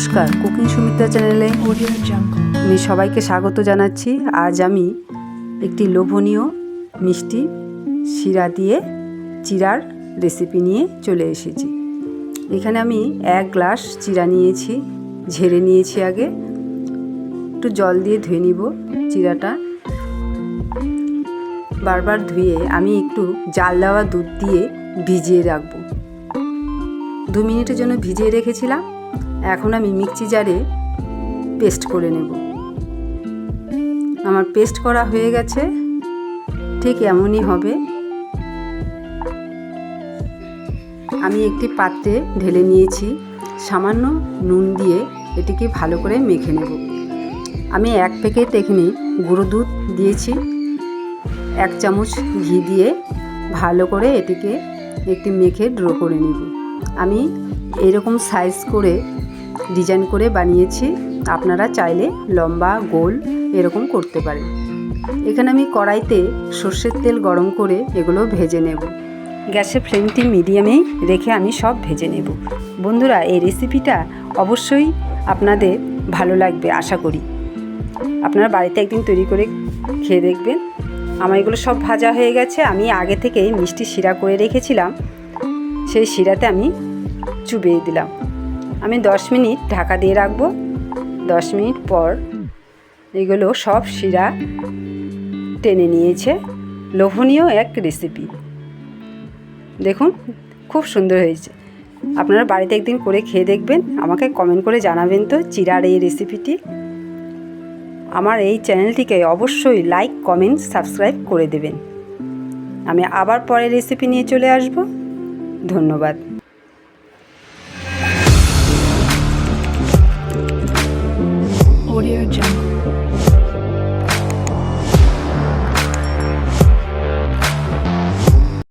নমস্কার কুকিং সুমিত্রা চ্যানেলে আমি সবাইকে স্বাগত জানাচ্ছি। আজ আমি একটি লোভনীয় মিষ্টি শিরা দিয়ে চিরার রেসিপি নিয়ে চলে এসেছি। এখানে আমি এক গ্লাস চিরা নিয়েছি ঝেড়ে নিয়েছি আগে। একটু জল দিয়ে ধুয়ে নিব চিরাটা। বারবার ধুয়ে আমি একটু জাল দেওয়া দুধ দিয়ে ভিজিয়ে রাখব। দু মিনিটের জন্য ভিজিয়ে রেখেছিলাম। এখন আমি মিক্সি জারে পেস্ট করে নেব। আমার পেস্ট করা হয়ে গেছে, ঠিক এমনই হবে। আমি একটি পাত্রে ঢেলে নিয়েছি, সামান্য নুন দিয়ে এটিকে ভালো করে মেখে নেব। আমি এক প্যাকেট এখানে গুঁড়ো দুধ দিয়েছি, এক চামচ ঘি দিয়ে ভালো করে এটিকে একটি মেখে ড্র করে নেব। আমি এরকম সাইজ করে ডিজাইন করে বানিয়েছি। আপনারা চাইলে লম্বা, গোল এরকম করতে পারেন। এখানে আমি কড়াইতে সর্ষের তেল গরম করে এগুলো ভেজে নেব। গ্যাসের ফ্লেমটি মিডিয়ামেই রেখে আমি সব ভেজে নেব। বন্ধুরা, এই রেসিপিটা অবশ্যই আপনাদের ভালো লাগবে, আশা করি। আপনারা বাড়িতে একদিন তৈরি করে খেয়ে দেখবেন। আমার এগুলো সব ভাজা হয়ে গেছে। আমি আগে থেকেই মিষ্টি শিরা করে রেখেছিলাম। সেই শিরাতে আমি চুবিয়ে দিলাম। আমি দশ মিনিট ঢাকা দিয়ে রাখব। দশ মিনিট পর এগুলো সব শিরা টেনে নিয়েছে। লোভনীয় এক রেসিপি দেখুন, খুব সুন্দর হয়েছে। আপনারা বাড়িতে একদিন করে খেয়ে দেখবেন। আমাকে কমেন্ট করে জানাবেন তো চিরার এই রেসিপিটি আমার এই চ্যানেলটিকে অবশ্যই লাইক কমেন্ট সাবস্ক্রাইব করে দেবেন। আমি আবার পরে রেসিপি নিয়ে চলে আসব। ধন্যবাদ।